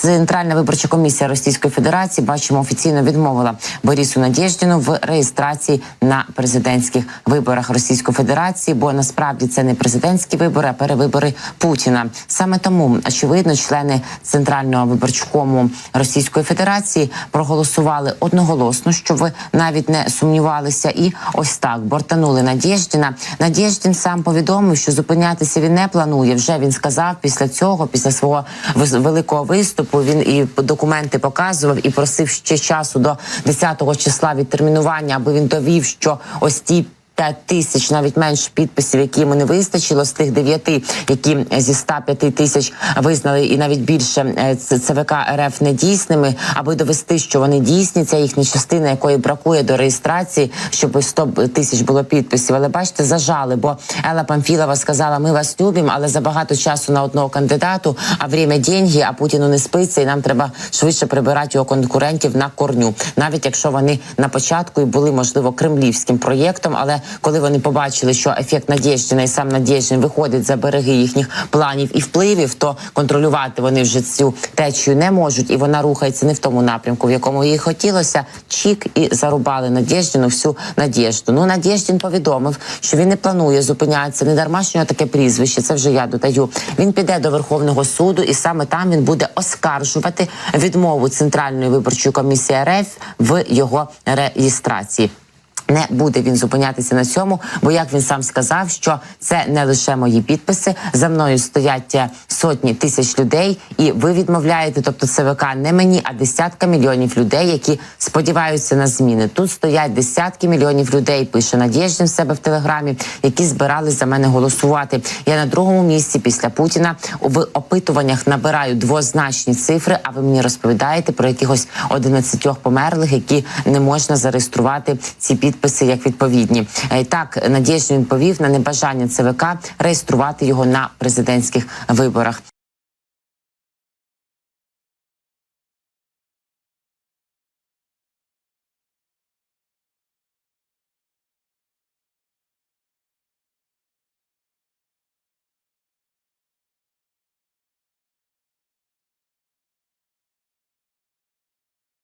Центральна виборча комісія Російської Федерації бачимо офіційно відмовила Борису Надєждіну в реєстрації на президентських виборах Російської Федерації, бо насправді це не президентські вибори, а перевибори Путіна. Саме тому очевидно, члени центрального виборчкому Російської Федерації проголосували одноголосно, що ви навіть не сумнівалися, і ось так бортанули Надєждіна. Надєждін сам повідомив, що зупинятися він не планує. Вже він сказав після цього, після свого великого виступу. Він і документи показував і просив ще часу до 10-го числа відтермінування, аби він довів, що ось ті. 5 тисяч, навіть менше підписів, які йому не вистачило з тих дев'яти, які зі 105 тисяч визнали, і навіть більше е, ЦВК РФ недійсними, аби довести, що вони дійсні. Ця їхня частина, якої бракує до реєстрації, щоб 100 тисяч було підписів. Але бачите, зажали, бо Елла Памфілова сказала: ми вас любимо, але забагато часу на одного кандидату, а время деньги, а Путіну не спиться, і нам треба швидше прибирати його конкурентів на корню, навіть якщо вони на початку і були можливо кремлівським проєктом, але коли вони побачили, що ефект Надєждіна і сам Надєждін виходить за береги їхніх планів і впливів, то контролювати вони вже цю течію не можуть, і вона рухається не в тому напрямку, в якому їй хотілося. Чік і зарубали Надєждіну всю надіжду. Ну Надєждін повідомив, що він не планує зупинятися. Не дарма що нього таке прізвище. Це вже я додаю. Він піде до Верховного суду, і саме там він буде оскаржувати відмову Центральної виборчої комісії РФ в його реєстрації. Не буде він зупинятися на цьому, бо як він сам сказав, що це не лише мої підписи. За мною стоять сотні тисяч людей, і ви відмовляєте, тобто ЦВК не мені, а десятка мільйонів людей, які сподіваються на зміни. Тут стоять десятки мільйонів людей. Пише Надєждін в себе в телеграмі, які збирались за мене голосувати. Я на другому місці після Путіна в опитуваннях набираю двозначні цифри. А ви мені розповідаєте про якихось 11 померлих, які не можна зареєструвати ці підписи як відповідні. Е, Так Надєждін відповів на небажання ЦВК реєструвати його на президентських виборах.